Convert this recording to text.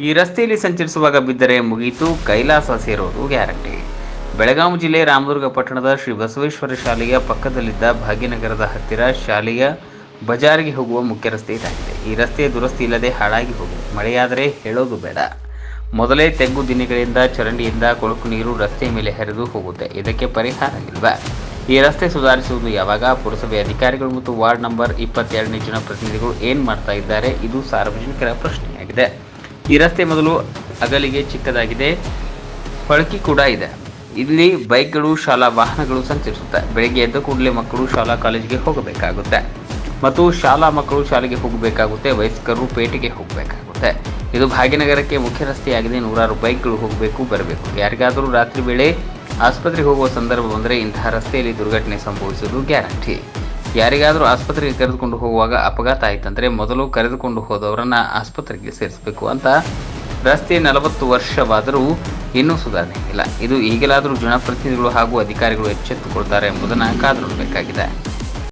ಈ ರಸ್ತೆಯಲ್ಲಿ ಸಂಚರಿಸುವಾಗ ಬಿದ್ದರೆ ಮುಗಿಯಿತು ಕೈಲಾಸ ಸೇರೋದು ಗ್ಯಾರಂಟಿ. ಬೆಳಗಾವಿ ಜಿಲ್ಲೆ ರಾಮದುರ್ಗ ಪಟ್ಟಣದ ಶ್ರೀ ಬಸವೇಶ್ವರ ಶಾಲೆಯ ಪಕ್ಕದಲ್ಲಿದ್ದ ಭಾಗ್ಯನಗರದ ಹತ್ತಿರ ಶಾಲೆಯ ಬಜಾರ್ಗೆ ಹೋಗುವ ಮುಖ್ಯ ರಸ್ತೆ ಇದಾಗಿದೆ. ಈ ರಸ್ತೆ ದುರಸ್ತಿ ಇಲ್ಲದೆ ಹಾಳಾಗಿ ಹೋಗಿದೆ. ಮಳೆಯಾದರೆ ಹೇಳೋದು ಬೇಡ. ಮೊದಲೇ ತೆಗ್ಗು ದಿನಗಳಿಂದ ಚರಂಡಿಯಿಂದ ಕೊಳಕು ನೀರು ರಸ್ತೆ ಮೇಲೆ ಹರಿದು ಹೋಗುತ್ತೆ. ಇದಕ್ಕೆ ಪರಿಹಾರ ಇಲ್ವ? ಈ ರಸ್ತೆ ಸುಧಾರಿಸುವುದು ಯಾವಾಗ? ಪುರಸಭೆ ಅಧಿಕಾರಿಗಳು ಮತ್ತು ವಾರ್ಡ್ ನಂಬರ್ ಇಪ್ಪತ್ತೆರಡನೇ ಜನಪ್ರತಿನಿಧಿಗಳು ಏನು ಮಾಡ್ತಾ ಇದ್ದಾರೆ? ಇದು ಸಾರ್ವಜನಿಕರ ಪ್ರಶ್ನೆಯಾಗಿದೆ. ಈ ರಸ್ತೆ ಮೊದಲು ಅಗಲಿಗೆ ಚಿಕ್ಕದಾಗಿದೆ. ಹೊಳಕಿ ಕೂಡ ಇದೆ. ಇಲ್ಲಿ ಬೈಕ್ಗಳು, ಶಾಲಾ ವಾಹನಗಳು ಸಂಚರಿಸುತ್ತೆ, ಬೆಳಗ್ಗೆ ಎದ್ದ ಕೂಡಲೇ ಮಕ್ಕಳು ಶಾಲಾ ಕಾಲೇಜಿಗೆ ಹೋಗಬೇಕಾಗುತ್ತೆ. ಮತ್ತು ಶಾಲಾ ಮಕ್ಕಳು ಶಾಲೆಗೆ ಹೋಗಬೇಕಾಗುತ್ತೆ, ವಯಸ್ಕರು ಪೇಟೆಗೆ ಹೋಗಬೇಕಾಗುತ್ತೆ. ಇದು ಭಾಗ್ಯನಗರಕ್ಕೆ ಮುಖ್ಯ ರಸ್ತೆಯಾಗಿದೆ. ನೂರಾರು ಬೈಕ್ಗಳು ಹೋಗಬೇಕು, ಬರಬೇಕು. ಯಾರಿಗಾದರೂ ರಾತ್ರಿ ವೇಳೆ ಆಸ್ಪತ್ರೆಗೆ ಹೋಗುವ ಸಂದರ್ಭ ಬಂದರೆ ಇಂತಹ ರಸ್ತೆಯಲ್ಲಿ ದುರ್ಘಟನೆ ಸಂಭವಿಸುವುದು ಗ್ಯಾರಂಟಿ. ಯಾರಿಗಾದರೂ ಆಸ್ಪತ್ರೆಗೆ ಕರೆದುಕೊಂಡು ಹೋಗುವಾಗ ಅಪಘಾತ ಆಯ್ತಂದ್ರೆ ಮೊದಲು ಕರೆದುಕೊಂಡು ಹೋದವರನ್ನು ಆಸ್ಪತ್ರೆಗೆ ಸೇರಿಸಬೇಕು ಅಂತ ರಸ್ತೆ ನಲವತ್ತು ವರ್ಷವಾದರೂ ಇನ್ನೂ ಸುಧಾರಣೆ ಇಲ್ಲ. ಇದು ಈಗಲಾದರೂ ಜನಪ್ರತಿನಿಧಿಗಳು ಹಾಗೂ ಅಧಿಕಾರಿಗಳು ಎಚ್ಚೆತ್ತುಕೊಳ್ತಾರೆ ಎಂಬುದನ್ನು ಕಾದು ನೋಡಬೇಕಾಗಿದೆ.